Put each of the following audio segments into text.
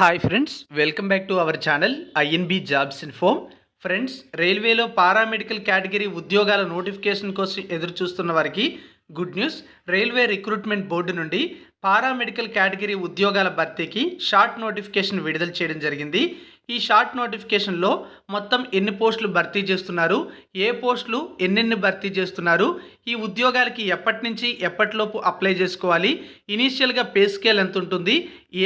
Hi friends welcome back to our channel INB jobs info friends రైల్వేలో paramedical category ఉద్యోగాల notification కోసం ఎదురు చూస్తున్న వారికి good news railway recruitment board నుండి పారామెడికల్ కేటగిరీ ఉద్యోగాల భర్తీకి షార్ట్ నోటిఫికేషన్ విడుదల చేయడం జరిగింది. ఈ షార్ట్ నోటిఫికేషన్లో మొత్తం ఎన్ని పోస్టులు భర్తీ చేస్తున్నారు ఏ పోస్టులు ఎన్నెన్ని భర్తీ చేస్తున్నారు ఈ ఉద్యోగాలకి ఎప్పటి నుంచి ఎప్పటిలోపు అప్లై చేసుకోవాలి ఇనీషియల్గా పే స్కేల్ ఎంత ఉంటుంది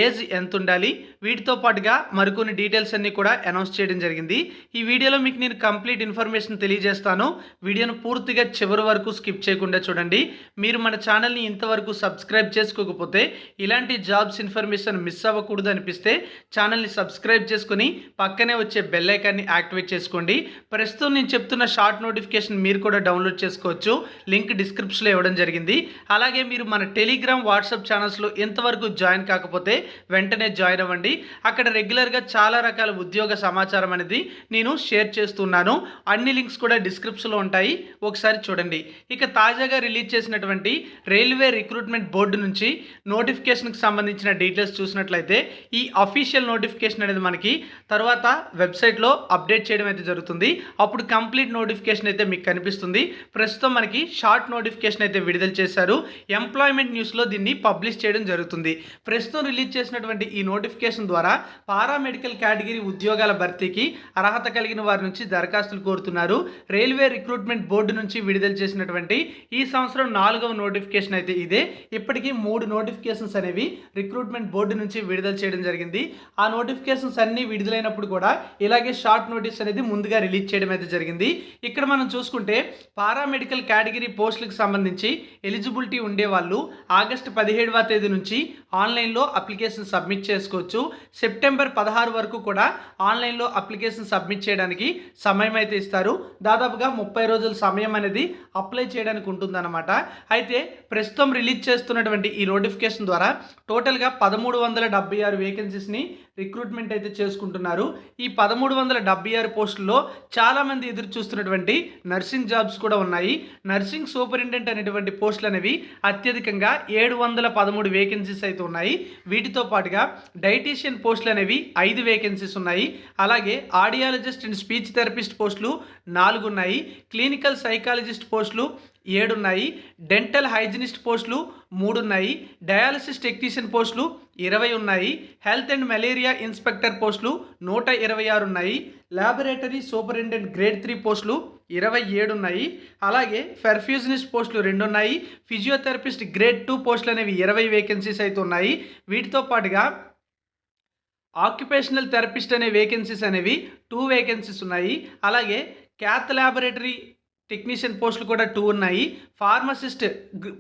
ఏజ్ ఎంత ఉండాలి వీటితో పాటుగా మరికొన్ని డీటెయిల్స్ అన్నీ కూడా అనౌన్స్ చేయడం జరిగింది. ఈ వీడియోలో మీకు నేను కంప్లీట్ ఇన్ఫర్మేషన్ తెలియజేస్తాను. వీడియోను పూర్తిగా చివరి వరకు స్కిప్ చేయకుండా చూడండి. మీరు మన ఛానల్ని ఇంతవరకు సబ్స్క్రైబ్ చేసుకోకపోతే ఇలాంటి జాబ్స్ ఇన్ఫర్మేషన్ మిస్ అవ్వకూడదు అనిపిస్తే ఛానల్ని సబ్స్క్రైబ్ చేసుకొని పక్కనే వచ్చే బెల్ ఐకాన్ని యాక్టివేట్ చేసుకోండి. ప్రస్తుతం నేను చెప్తున్న షార్ట్ నోటిఫికేషన్ మీరు కూడా డౌన్లోడ్ చేసుకోవచ్చు. లింక్ డిస్క్రిప్షన్లో ఇవ్వడం జరిగింది. అలాగే మీరు మన టెలిగ్రామ్ వాట్సాప్ ఛానల్స్లో ఎంతవరకు జాయిన్ కాకపోతే వెంటనే జాయిన్ అవ్వండి. అక్కడ రెగ్యులర్గా చాలా రకాల ఉద్యోగ సమాచారం అనేది నేను షేర్ చేస్తున్నాను. అన్ని లింక్స్ కూడా డిస్క్రిప్షన్లో ఉంటాయి. ఒకసారి చూడండి. ఇక తాజాగా రిలీజ్ చేసినటువంటి రైల్వే రిక్రూట్మెంట్ బోర్డు నుంచి నోటిఫికేషన్కి సంబంధించిన డీటెయిల్స్ చూసినట్లయితే ఈ అఫీషియల్ నోటిఫికేషన్ అనేది మనకి తర్వాత వెబ్సైట్లో అప్డేట్ చేయడం అయితే జరుగుతుంది. అప్పుడు కంప్లీట్ నోటిఫికేషన్ అయితే మీకు కనిపిస్తుంది. ప్రస్తుతం మనకి షార్ట్ నోటిఫికేషన్ అయితే విడుదల చేశారు. ఎంప్లాయ్మెంట్ న్యూస్లో దీన్ని పబ్లిష్ చేయడం జరుగుతుంది. ప్రస్తుతం రిలీజ్ చేసినటువంటి ఈ నోటిఫికేషన్ ద్వారా పారామెడికల్ కేటగిరీ ఉద్యోగాల భర్తీకి అర్హత కలిగిన వారి నుంచి దరఖాస్తులు కోరుతున్నారు. రైల్వే రిక్రూట్మెంట్ బోర్డు నుంచి విడుదల చేసినటువంటి ఈ సంవత్సరం నాలుగవ నోటిఫికేషన్ అయితే ఇదే. ఇప్పటికీ మూడు నోటిఫికేషన్స్ అనేవి రిక్రూట్మెంట్ బోర్డు నుంచి విడుదల చేయడం జరిగింది. ఆ నోటిఫికేషన్స్ అన్ని విడుదలైనప్పుడు కూడా ఇలాగే షార్ట్ నోటీస్ అనేది ముందుగా రిలీజ్ చేయడం అయితే జరిగింది. ఇక్కడ మనం చూసుకుంటే పారామెడికల్ కేటగిరీ పోస్టులకు సంబంధించి ఎలిజిబిలిటీ ఉండేవాళ్ళు ఆగస్టు పదిహేడవ తేదీ నుంచి ఆన్లైన్లో అప్లికేషన్ సబ్మిట్ చేసుకోవచ్చు. సెప్టెంబర్ పదహారు వరకు కూడా ఆన్లైన్లో అప్లికేషన్ సబ్మిట్ చేయడానికి సమయం అయితే ఇస్తారు. దాదాపుగా ముప్పై రోజుల సమయం అనేది అప్లై చేయడానికి ఉంటుందన్నమాట. అయితే ప్రస్తుతం రిలీజ్ చేస్తున్నటువంటి ఈ నోటిఫికేషన్ ద్వారా టోటల్గా పదమూడు వందల డెబ్బై ఆరు వేకెన్సీస్ని రిక్రూట్మెంట్ అయితే చేసుకుంటున్నారు. ఈ పదమూడు వందల డెబ్బై ఆరు పోస్టుల్లో చాలామంది ఎదురు చూస్తున్నటువంటి నర్సింగ్ జాబ్స్ కూడా ఉన్నాయి. నర్సింగ్ సూపరింటెండెంట్ అనేటువంటి పోస్టులు అనేవి అత్యధికంగా ఏడు వందల పదమూడు వేకెన్సీస్ అయితే ఉన్నాయి. వీటితో పాటుగా డైటీషియన్ పోస్టులు అనేవి ఐదు వేకెన్సీస్ ఉన్నాయి. అలాగే ఆడియాలజిస్ట్ అండ్ స్పీచ్ థెరపిస్ట్ పోస్టులు నాలుగు ఉన్నాయి. క్లినికల్ సైకాలజిస్ట్ పోస్టులు ఏడున్నాయి. డెంటల్ హైజినిస్ట్ పోస్టులు మూడు ఉన్నాయి డయాలసిస్ టెక్నీషియన్ పోస్టులు ఇరవై ఉన్నాయి హెల్త్ అండ్ మలేరియా ఇన్స్పెక్టర్ పోస్టులు నూట ఇరవై ఆరు ఉన్నాయి ల్యాబొరేటరీ సూపరింటెండెంట్ గ్రేడ్ త్రీ పోస్టులు ఇరవై ఏడు ఉన్నాయి అలాగే పెర్ఫ్యూజనిస్ట్ పోస్టులు రెండు ఉన్నాయి ఫిజియోథెరపిస్ట్ గ్రేడ్ టూ పోస్టులు అనేవి ఇరవై వేకెన్సీస్ అయితే ఉన్నాయి. వీటితో పాటుగా ఆక్యుపేషనల్ థెరపిస్ట్ అనే వేకెన్సీస్ అనేవి టూ వేకెన్సీస్ ఉన్నాయి. అలాగే క్యాత్ ల్యాబొరేటరీ టెక్నీషియన్ పోస్టులు కూడా టూ ఉన్నాయి. ఫార్మసిస్ట్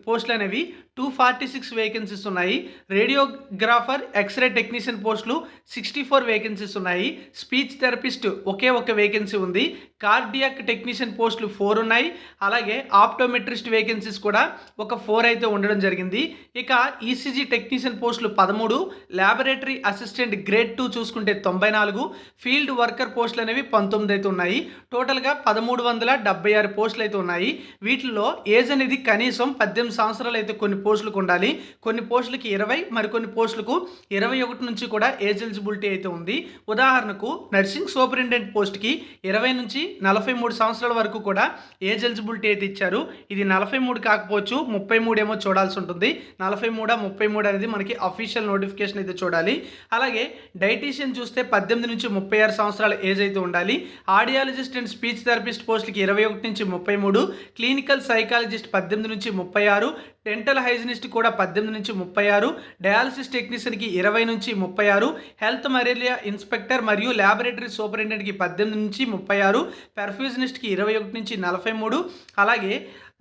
పోస్టులు అనేవి టూ ఫార్టీ సిక్స్ వేకెన్సీస్ ఉన్నాయి. రేడియోగ్రాఫర్ ఎక్స్రే టెక్నీషియన్ పోస్టులు సిక్స్టీ ఫోర్ వేకెన్సీస్ ఉన్నాయి. స్పీచ్ థెరపిస్ట్ ఒకే ఒక వేకెన్సీ ఉంది. కార్డియాక్ టెక్నీషియన్ పోస్టులు ఫోర్ ఉన్నాయి. అలాగే ఆప్టోమెట్రిస్ట్ వేకెన్సీస్ కూడా ఒక ఫోర్ అయితే ఉండడం జరిగింది. ఇక ఈసీజీ టెక్నీషియన్ పోస్టులు పదమూడు ల్యాబొరేటరీ అసిస్టెంట్ గ్రేడ్ టూ చూసుకుంటే తొంభై నాలుగు ఫీల్డ్ వర్కర్ పోస్టులు అనేవి పంతొమ్మిది అయితే ఉన్నాయి. టోటల్గా పదమూడు వందల డెబ్బై ఆరు పోస్టులు అయితే ఉన్నాయి. వీటిల్లో ఏజ్ అనేది కనీసం పద్దెనిమిది సంవత్సరాలు అయితే కొన్ని పోస్టులకు ఉండాలి. కొన్ని పోస్టులకి ఇరవై మరికొన్ని పోస్టులకు ఇరవై ఒకటి నుంచి కూడా ఏజ్ ఎలిజిబిలిటీ అయితే ఉంది. ఉదాహరణకు నర్సింగ్ సూపరింటెండెంట్ పోస్ట్కి ఇరవై నుంచి నలభై మూడు సంవత్సరాల వరకు కూడా ఏజ్ ఎలిజిబిలిటీ అయితే ఇచ్చారు. ఇది నలభై మూడు కాకపోవచ్చు ముప్పై మూడు ఏమో చూడాల్సి ఉంటుంది. నలభై మూడా ముప్పై మూడు అనేది మనకి అఫీషియల్ నోటిఫికేషన్ అయితే చూడాలి. అలాగే డైటీషియన్ చూస్తే పద్దెనిమిది నుంచి ముప్పై ఆరు సంవత్సరాల ఏజ్ అయితే ఉండాలి. ఆడియాలజిస్ట్ అండ్ స్పీచ్ థెరపిస్ట్ పోస్టులకి ఇరవై ఒకటి నుంచి ముప్పై మూడు. క్లినికల్ సైకాలజిస్ట్ పద్దెనిమిది నుంచి ముప్పై ఆరు. డెంటల్ హైజినిస్ట్ కూడా పద్దెనిమిది నుంచి ముప్పై ఆరు డయాలసిస్ టెక్నీషియన్కి ఇరవై నుంచి ముప్పై ఆరు హెల్త్ మరేరియా ఇన్స్పెక్టర్ మరియు ల్యాబొరేటరీ సూపరింటెండెంట్కి పద్దెనిమిది నుంచి ముప్పై ఆరు పెర్ఫ్యూజనిస్ట్కి ఇరవై ఒకటి నుంచి నలభై మూడు అలాగే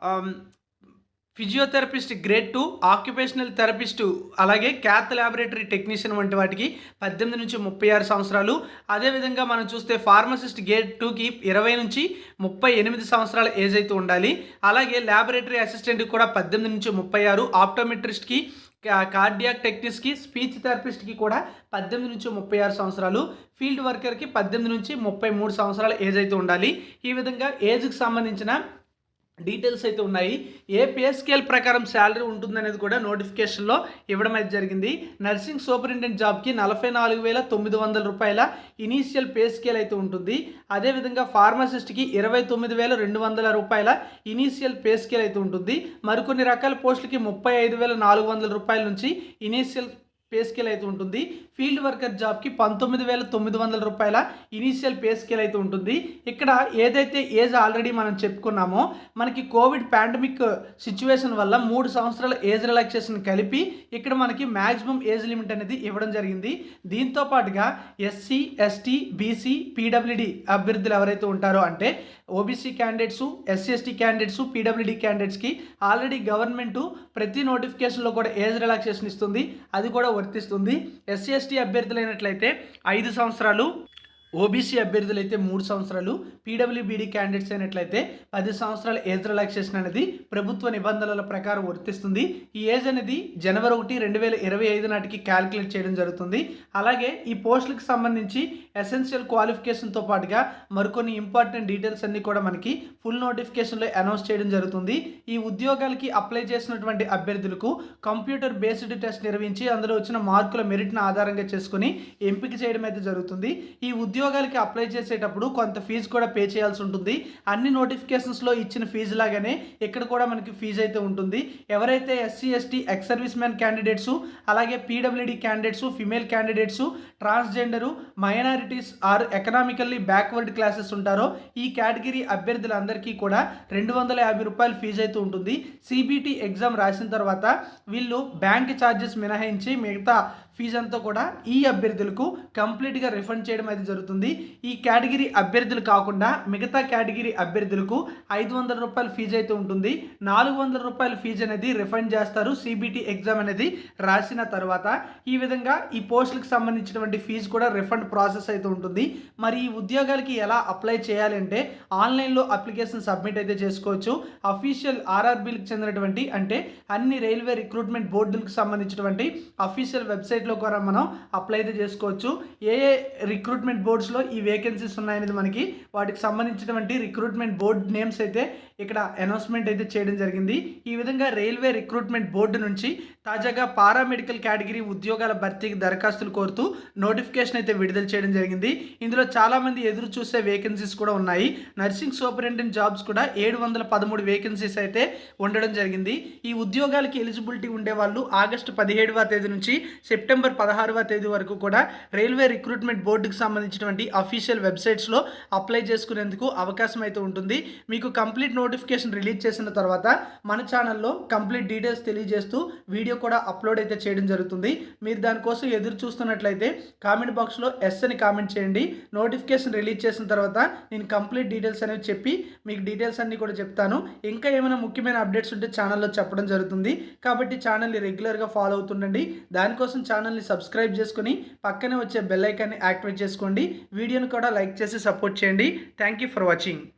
um, physiotherapist grade two occupational therapist అలాగే క్యాత్ ల్యాబొరేటరీ టెక్నీషియన్ వంటి వాటికి పద్దెనిమిది నుంచి ముప్పై ఆరు సంవత్సరాలు. అదేవిధంగా మనం చూస్తే ఫార్మసిస్ట్ గ్రేడ్ టూకి ఇరవై నుంచి ముప్పై ఎనిమిది సంవత్సరాల ఏజ్ అయితే ఉండాలి. అలాగే ల్యాబొరేటరీ అసిస్టెంట్కి కూడా పద్దెనిమిది నుంచి ముప్పై ఆరు ఆప్టోమెట్రిస్ట్కి కార్డియాక్ టెక్నిక్స్కి స్పీచ్ థెరపిస్ట్కి కూడా పద్దెనిమిది నుంచి ముప్పై ఆరు సంవత్సరాలు. ఫీల్డ్ వర్కర్కి పద్దెనిమిది నుంచి ముప్పై మూడు సంవత్సరాల ఏజ్ అయితే ఉండాలి. ఈ విధంగా ఏజ్కి సంబంధించిన డీటెయిల్స్ అయితే ఉన్నాయి. ఏ పే స్కేల్ ప్రకారం శాలరీ ఉంటుందనేది కూడా నోటిఫికేషన్లో ఇవ్వడం అయితే జరిగింది. నర్సింగ్ సూపరింటెండెంట్ జాబ్కి నలభై నాలుగు వేల తొమ్మిది వందల రూపాయల ఇనీషియల్ పే స్కేల్ అయితే ఉంటుంది. అదేవిధంగా ఫార్మసిస్ట్కి ఇరవై తొమ్మిది వేల రెండు వందల రూపాయల ఇనీషియల్ పే స్కేల్ అయితే ఉంటుంది. మరికొన్ని రకాల పోస్టులకి ముప్పై ఐదు వేల నాలుగు వందల రూపాయల నుంచి ఇనీషియల్ పే స్కేల్ అయితే ఉంటుంది. ఫీల్డ్ వర్కర్ జాబ్కి పంతొమ్మిది వేల తొమ్మిది వందల రూపాయల ఇనీషియల్ పే స్కేల్ అయితే ఉంటుంది. ఇక్కడ ఏదైతే ఏజ్ ఆల్రెడీ మనం చెప్పుకున్నామో మనకి కోవిడ్ పాండమిక్ సిచ్యువేషన్ వల్ల మూడు సంవత్సరాల ఏజ్ రిలాక్సేషన్ కలిపి ఇక్కడ మనకి మ్యాక్సిమం ఏజ్ లిమిట్ అనేది ఇవ్వడం జరిగింది. దీంతో పాటుగా ఎస్సీ ఎస్టీ బీసీ పీడబ్ల్యూడి అభ్యర్థులు ఎవరైతే ఉంటారో అంటే OBC candidates SC ST candidates PWD క్యాండిడేట్స్కి ఆల్రెడీ గవర్నమెంట్ ప్రతి నోటిఫికేషన్లో కూడా ఏజ్ రిలాక్సేషన్ ఇస్తుంది. అది కూడా వర్తిస్తుంది. ఎస్సీ ఎస్టీ అభ్యర్థులైనట్లయితే ఐదు సంవత్సరాలు ఓబీసీ అభ్యర్థులు అయితే మూడు సంవత్సరాలు పీడబ్ల్యూబీడీ క్యాండిడేట్స్ అయినట్లయితే పది సంవత్సరాల ఏజ్ రిలాక్సేషన్ అనేది ప్రభుత్వ నిబంధనల ప్రకారం వర్తిస్తుంది. ఈ ఏజ్ అనేది జనవరి ఒకటి రెండు వేల ఇరవై ఐదు నాటికి క్యాలిక్యులేట్ చేయడం జరుగుతుంది. అలాగే ఈ పోస్టులకు సంబంధించి ఎసెన్షియల్ క్వాలిఫికేషన్తో పాటుగా మరికొన్ని ఇంపార్టెంట్ డీటెయిల్స్ అన్నీ కూడా మనకి ఫుల్ నోటిఫికేషన్లో అనౌన్స్ చేయడం జరుగుతుంది. ఈ ఉద్యోగాలకి అప్లై చేసినటువంటి అభ్యర్థులకు కంప్యూటర్ బేస్డ్ టెస్ట్ నిర్వహించి అందులో వచ్చిన మార్కుల మెరిట్ను ఆధారంగా చేసుకుని ఎంపిక చేయడం అయితే జరుగుతుంది. ఈ ఉద్యోగాలకి అప్లై చేసేటప్పుడు కొంత ఫీజు కూడా పే చేయాల్సి ఉంటుంది. అన్ని నోటిఫికేషన్స్లో ఇచ్చిన ఫీజు లాగానే ఇక్కడ కూడా మనకి ఫీజు అయితే ఉంటుంది. ఎవరైతే SC ST ex service man candidates అలాగే PWD candidates female candidates transgender minorities or economically backward classes ఉంటారో ఈ కేటగిరీ అభ్యర్థులందరికీ కూడా రెండు వందల యాభై రూపాయల ఫీజు అయితే ఉంటుంది. సిబిటి ఎగ్జామ్ రాసిన తర్వాత వీళ్ళు బ్యాంక్ ఛార్జెస్ మినహాయించి మిగతా ఫీజు అంతా కూడా ఈ అభ్యర్థులకు కంప్లీట్గా రిఫండ్ చేయడం అయితే జరుగుతుంది. ఈ కేటగిరీ అభ్యర్థులు కాకుండా మిగతా కేటగిరీ అభ్యర్థులకు ఐదు వందల రూపాయల ఫీజు అయితే ఉంటుంది. నాలుగు వందల రూపాయల ఫీజు అనేది రిఫండ్ చేస్తారు. సిబిటి ఎగ్జామ్ అనేది రాసిన తర్వాత ఈ విధంగా ఈ పోస్టులకు సంబంధించినటువంటి ఫీజు కూడా రిఫండ్ ప్రాసెస్ అయితే ఉంటుంది. మరి ఈ ఉద్యోగాలకి ఎలా అప్లై చేయాలంటే ఆన్లైన్లో అప్లికేషన్ సబ్మిట్ అయితే చేసుకోవచ్చు. అఫీషియల్ ఆర్ఆర్బీలకు చెందినటువంటి అంటే అన్ని రైల్వే రిక్రూట్మెంట్ బోర్డులకు సంబంధించినటువంటి అఫీషియల్ వెబ్సైట్లో కూడా మనం అప్లై అయితే చేసుకోవచ్చు. ఏ ఏ రిక్రూట్మెంట్ బోర్డ్స్లో ఈ వేకెన్సీస్ ఉన్నాయనేది మనకి వాటికి సంబంధించినటువంటి రిక్రూట్మెంట్ బోర్డ్ నేమ్స్ అయితే ఇక్కడ అనౌన్స్మెంట్ అయితే చేయడం జరిగింది. ఈ విధంగా రైల్వే రిక్రూట్మెంట్ బోర్డు నుంచి తాజాగా పారామెడికల్ కేటగిరీ ఉద్యోగాల భర్తీకి దరఖాస్తులు కోరుతూ నోటిఫికేషన్ అయితే విడుదల చేయడం జరిగింది. ఇందులో చాలామంది ఎదురు చూసే వేకెన్సీస్ కూడా ఉన్నాయి. నర్సింగ్ సూపరింటెండెంట్ జాబ్స్ కూడా ఏడు వందల పదమూడు వేకెన్సీస్ అయితే ఉండడం జరిగింది. ఈ ఉద్యోగాలకి ఎలిజిబిలిటీ ఉండే వాళ్ళు ఆగస్టు పదిహేడవ తేదీ నుంచి సెప్టెంబర్ పదహారవ తేదీ వరకు కూడా రైల్వే రిక్రూట్మెంట్ బోర్డుకి సంబంధించినటువంటి అఫీషియల్ వెబ్సైట్స్లో అప్లై చేసుకునేందుకు అవకాశం అయితే ఉంటుంది. మీకు కంప్లీట్ నోటిఫికేషన్ రిలీజ్ చేసిన తర్వాత మన ఛానల్లో కంప్లీట్ డీటెయిల్స్ తెలియజేస్తూ వీడియో కూడా అప్లోడ్ అయితే చేయడం జరుగుతుంది. మీరు దానికోసం ఎదురు చూస్తున్నట్లయితే కామెంట్ బాక్స్లో ఎస్ అని కామెంట్ చేయండి. నోటిఫికేషన్ రిలీజ్ చేసిన తర్వాత నేను కంప్లీట్ డీటెయిల్స్ అనేవి చెప్పి మీకు డీటెయిల్స్ అన్నీ కూడా చెప్తాను. ఇంకా ఏమైనా ముఖ్యమైన అప్డేట్స్ ఉంటే ఛానల్లో చెప్పడం జరుగుతుంది. కాబట్టి ఛానల్ని రెగ్యులర్గా ఫాలో అవుతుండండి. దానికోసం ఛానల్ని సబ్స్క్రైబ్ చేసుకుని పక్కనే వచ్చే బెల్ ఐకాన్ని యాక్టివేట్ చేసుకోండి. వీడియోని కూడా లైక్ చేసి సపోర్ట్ చేయండి. Thank you for watching